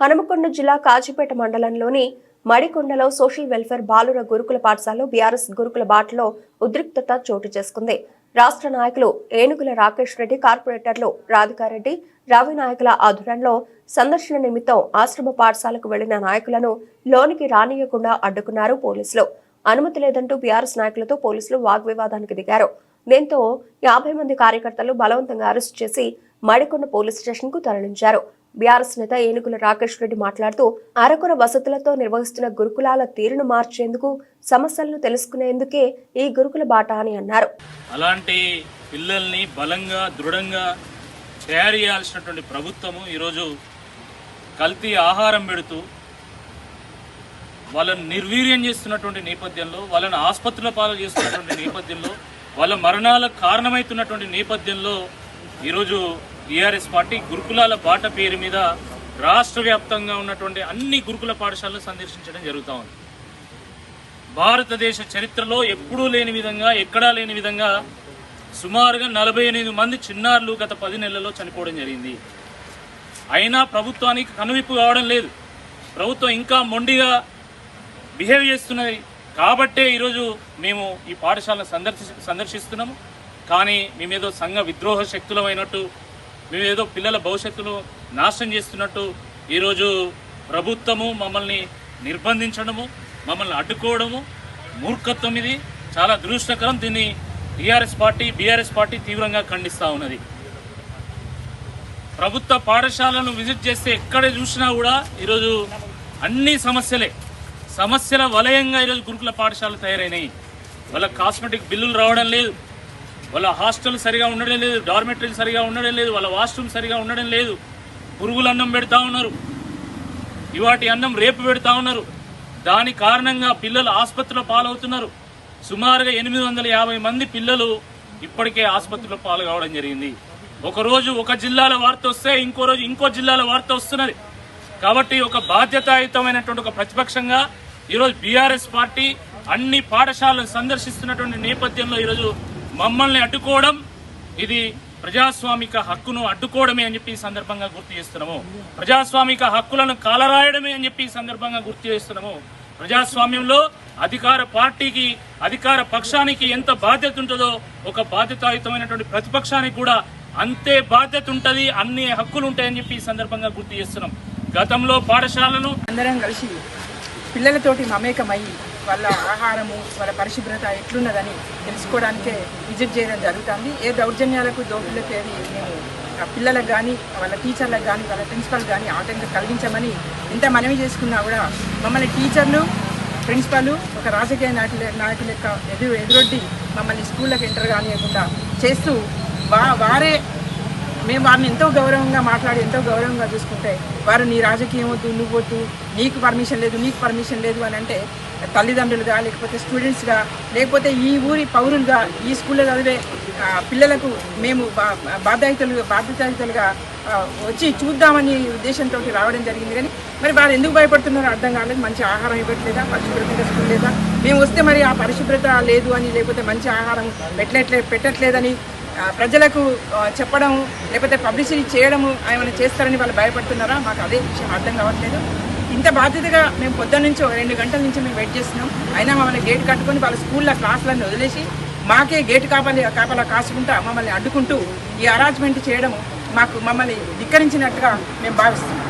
హనుమకొండ జిల్లా కాజీపేట మండలంలోని మడికొండలో social welfare బాలుర గురుకుల పాఠశాలలో బీఆర్ఎస్ గురుకుల బాటలో ఉద్రిక్తత చోటు చేసుకుంది. రాష్ట్ర నాయకులు ఏనుగుల రాకేష్ రెడ్డి కార్పొరేటర్లు రాధికారెడ్డి రవి నాయకుల ఆధ్వర్యంలో సందర్శన నిమిత్తం ఆశ్రమ పాఠశాలకు వెళ్ళిన నాయకులను లోనికి రానియకుండా అడ్డుకున్నారు పోలీసులు. అనుమతి లేదంటూ బీఆర్ఎస్ నాయకులతో పోలీసులు వాగ్వివాదానికి దిగారు. దీంతో యాభై మంది కార్యకర్తలు బలవంతంగా అరెస్టు చేసి మడికొండ పోలీస్ స్టేషన్కు తరలించారు. బీఆర్ఎస్ నేత ఏనుగుల రాకేష్ రెడ్డి మాట్లాడుతూ అరకొర వసతులతో నిర్వహిస్తున్న గురుకులాల తీరును మార్చేందుకు సమస్యలను తెలుసుకునేందుకే ఈ గురుకుల బాట అని అన్నారు. అలాంటి పిల్లల్ని బలంగా దృఢంగా తయారు చేయాల్సినటువంటి ప్రభుత్వము ఈరోజు కల్తీ ఆహారం పెడుతూ వాళ్ళని నిర్వీర్యం చేస్తున్నటువంటి నేపథ్యంలో వాళ్ళని ఆసుపత్రుల పాలు చేస్తున్నటువంటి నేపథ్యంలో వాళ్ళ మరణాలకు కారణమవుతున్నటువంటి నేపథ్యంలో ఈరోజు టీఆర్ఎస్ పార్టీ గురుకులాల బాట పేరు మీద రాష్ట్ర వ్యాప్తంగా ఉన్నటువంటి అన్ని గురుకుల పాఠశాలను సందర్శించడం జరుగుతూ ఉంది. భారతదేశ చరిత్రలో ఎప్పుడూ లేని విధంగా ఎక్కడా లేని విధంగా సుమారుగా నలభై ఎనిమిది మంది చిన్నారులు గత పది నెలల్లో చనిపోవడం జరిగింది. అయినా ప్రభుత్వానికి కనువిప్పు కావడం లేదు. ప్రభుత్వం ఇంకా మొండిగా బిహేవ్ చేస్తున్నది. కాబట్టే ఈరోజు మేము ఈ పాఠశాలను సందర్శి సందర్శిస్తున్నాము. కానీ మేమేదో సంఘ విద్రోహ శక్తులమైనట్టు మేమేదో పిల్లల భవిష్యత్తును నాశనం చేస్తున్నట్టు ఈరోజు ప్రభుత్వము మమ్మల్ని నిర్బంధించడము మమ్మల్ని అడ్డుకోవడము మూర్ఖత్వం ఇది. చాలా దురుష్టకరం దీన్ని టీఆర్ఎస్ పార్టీ బీఆర్ఎస్ పార్టీ తీవ్రంగా ఖండిస్తూ ఉన్నది. ప్రభుత్వ పాఠశాలను విజిట్ చేస్తే ఎక్కడ చూసినా కూడా ఈరోజు అన్ని సమస్యలే. సమస్యల వలయంగా ఈరోజు గురుకుల పాఠశాలలు తయారైనాయి. వాళ్ళ కాస్మెటిక్ బిల్లులు రావడం లేదు. వాళ్ళ హాస్టల్ సరిగా ఉండడం లేదు డార్మెటరీలు సరిగా ఉండడం లేదు వాళ్ళ వాష్రూమ్ సరిగా ఉండడం లేదు. పురుగుల అన్నం పెడతా ఉన్నారు. ఇవాటి అన్నం రేపు పెడతా ఉన్నారు. దాని కారణంగా పిల్లలు ఆసుపత్రిలో పాలవుతున్నారు. సుమారుగా ఎనిమిది వందల యాభై మంది పిల్లలు ఇప్పటికే ఆసుపత్రిలో పాలు కావడం జరిగింది. ఒకరోజు ఒక జిల్లాల వార్త వస్తే ఇంకో రోజు ఇంకో జిల్లాల వార్త వస్తున్నది. కాబట్టి ఒక బాధ్యతాయుతమైనటువంటి ఒక ప్రతిపక్షంగా ఈరోజు బీఆర్ఎస్ పార్టీ అన్ని పాఠశాలను సందర్శిస్తున్నటువంటి నేపథ్యంలో ఈరోజు మమ్మల్ని అడ్డుకోవడం ఇది ప్రజాస్వామిక హక్కును అడ్డుకోవడమే అని చెప్పి ఈ సందర్భంగా గుర్తు చేస్తున్నాము. ప్రజాస్వామిక హక్కులను కాలరాయడమే అని చెప్పి ఈ సందర్భంగా గుర్తు చేస్తున్నాము. ప్రజాస్వామ్యంలో అధికార పార్టీకి అధికార పక్షానికి ఎంత బాధ్యత ఉంటుందో ఒక బాధ్యతాయుతమైనటువంటి ప్రతిపక్షానికి కూడా అంతే బాధ్యత ఉంటుంది అన్ని హక్కులు ఉంటాయని చెప్పి ఈ సందర్భంగా గుర్తు చేస్తున్నాం. గతంలో పాఠశాలను అందరం కలిసి పిల్లలతోటి మమేకమై వాళ్ళ ఆహారము వాళ్ళ పరిశుభ్రత ఎట్లున్నదని తెలుసుకోవడానికే విజిట్ చేయడం జరుగుతుంది. ఏ దౌర్జన్యాలకు దోపిలకు ఏది మేము పిల్లలకు కానీ వాళ్ళ టీచర్లకు కానీ వాళ్ళ ప్రిన్సిపల్ కానీ ఆటంకం కలిగించమని ఎంత మనవి చేసుకున్నా కూడా మమ్మల్ని టీచర్లు ప్రిన్సిపల్ ఒక రాజకీయ నాయకుల నాయకుల యొక్క ఎదురు ఎదురొడ్డి మమ్మల్ని స్కూళ్ళకి ఎంటర్ కానివ్వకుండా చేస్తూ వా వారే మేము వారిని ఎంతో గౌరవంగా మాట్లాడి ఎంతో గౌరవంగా చూసుకుంటే వారు నీ రాజకీయం వద్దు నువ్వు వద్దు నీకు పర్మిషన్ లేదు నీకు పర్మిషన్ లేదు అని అంటే తల్లిదండ్రులుగా లేకపోతే స్టూడెంట్స్గా లేకపోతే ఈ ఊరి పౌరులుగా ఈ స్కూల్లో చదివే పిల్లలకు మేము బా- బాధ్యతలు బాధ్యతలుగా వచ్చి చూద్దామని ఉద్దేశంతో రావడం జరిగింది. కానీ మరి వారు ఎందుకు భయపడుతున్నారో అర్థం కాలేదు. మంచి ఆహారం ఇవ్వట్లేదా? పరిశుభ్రత స్కూల్ లేదా? మేము వస్తే మరి ఆ పరిశుభ్రత లేదు అని లేకపోతే మంచి ఆహారం పెట్టలేట్లే పెట్టట్లేదని ప్రజలకు చెప్పడం లేకపోతే పబ్లిసిటీ చేయడము ఏమైనా చేస్తారని వాళ్ళు భయపడుతున్నారా? మాకు అదే విషయం అర్థం కావట్లేదు. ఇంత బాధ్యతగా మేము పొద్దున్న నుంచి ఒక రెండు గంటల నుంచి మేము వెయిట్ చేస్తున్నాం. అయినా మమ్మల్ని గేట్ కట్టుకొని వాళ్ళ స్కూల్లో క్లాసులన్నీ వదిలేసి మాకే గేట్ కాపలి కాపలా కాసుకుంటా మమ్మల్ని అడ్డుకుంటూ ఈ అరాజ్మెంట్ చేయడం మాకు మమ్మల్ని ధిక్కరించినట్టుగా మేము భావిస్తున్నాం.